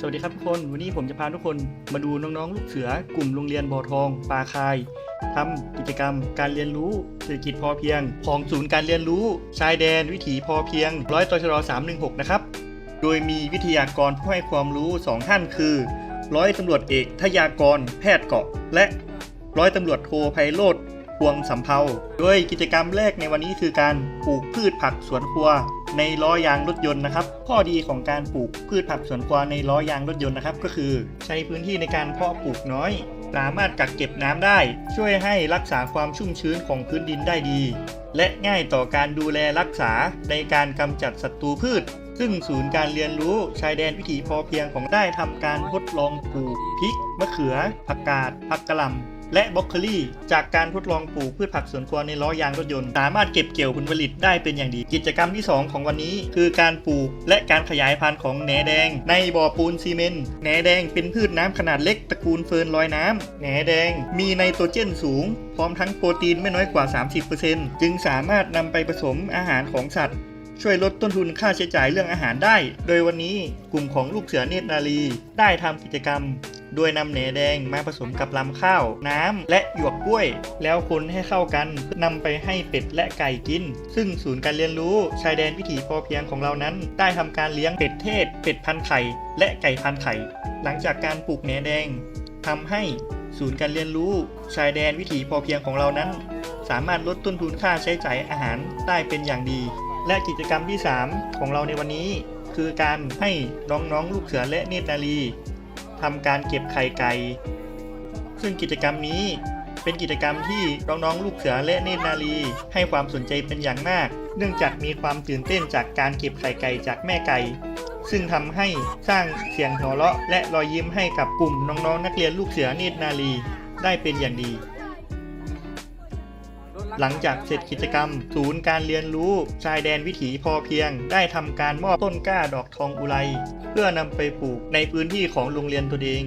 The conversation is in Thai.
สวัสดีครับทุกคน วันนี้ผมจะพาทุกคนมาดูน้องๆ ลูกเสือกลุ่มโรงเรียนบ่อทองปลาคายทำกิจกรรมการเรียนรู้เศรษฐกิจพอเพียง ของศูนย์การเรียนรู้ชายแดนวิถีพอเพียงร้อยตชร316 นะครับ โดยมีวิทยากรผู้ให้ความรู้ 2 ท่านคือ ร้อยตำรวจเอกทยากร แพทย์เกาะ และร้อยตำรวจโทไพโรธพวงสำเภาโดยกิจกรรมแรกในวันนี้คือการปลูกพืชผักสวนครัว ในล้อยางรถยนต์นะครับ ข้อดีของการปลูกพืชผักสวนครัวในล้อยางรถยนต์นะครับ ก็คือใช้พื้นที่ในการเพาะปลูกน้อย สามารถกักเก็บน้ำได้ ช่วยให้รักษาความชุ่มชื้นของพื้นดินได้ดี และง่ายต่อการดูแลรักษาในการกำจัดศัตรูพืช ซึ่งศูนย์การเรียนรู้ชายแดนวิถีพอเพียงของได้ทำการทดลองปลูกพริกมะเขือผักกาดผักกะหล่ำ และบรอกโคลีจากการทดลองปลูกพืชผักสวนครัวในล้อยางรถยนต์ สามารถเก็บเกี่ยวผลผลิตได้เป็นอย่างดี กิจกรรมที่ 2 ของวันนี้ คือการปลูกและการขยายพันธุ์ของแหนแดง ในบ่อปูนซีเมนต์แหนแดงเป็นพืชน้ำขนาดเล็กตระกูลเฟิร์นลอยน้ำแหนแดง มีไนโตรเจนสูง พร้อมทั้งโปรตีนไม่น้อยกว่า 30%จึงสามารถนำไปผสมอาหารของสัตว์ช่วยลดต้นทุนค่าใช้จ่ายเรื่องอาหารได้ โดยวันนี้กลุ่มของลูกเสือเนตรนารีได้ทำกิจกรรม โดยนำแหนแดงมาผสมกับลำข้าว น้ำ และหยวกกล้วย แล้วคนให้เข้ากันนำไปให้เป็ดและไก่กิน ซึ่งศูนย์การเรียนรู้ชายแดนวิถีพอเพียงของเรานั้น ได้ทำการเลี้ยงเป็ดเทศ เป็ดพันไข่ และไก่พันไข่ หลังจากการปลูกแหนแดงทำให้ศูนย์การเรียนรู้ชายแดนวิถีพอเพียงของเรานั้น สามารถลดต้นทุนค่าใช้จ่ายอาหารได้เป็นอย่างดี และกิจกรรมที่ 3 ของเราในวันนี้ คือการให้น้องๆลูกเสือและเนตรนารี ทำการเก็บไข่ไก่ ซึ่งกิจกรรมนี้เป็นกิจกรรมที่น้องๆลูกเสือและเนตรนารีให้ความสนใจเป็นอย่างมาก เนื่องจากมีความตื่นเต้นจากการเก็บไข่ไก่จากแม่ไก่ ซึ่งทำให้สร้างเสียงหัวเราะและรอยยิ้มให้กับกลุ่มน้องๆนักเรียนลูกเสือเนตรนารีได้เป็นอย่างดี หลังจากเสร็จกิจกรรม ศูนย์การเรียนรู้ชายแดนวิถีพอเพียง ได้ทำการมอบต้นกล้าดอกทองอุไร เพื่อนำไปปลูกในพื้นที่ของโรงเรียนตัวเอง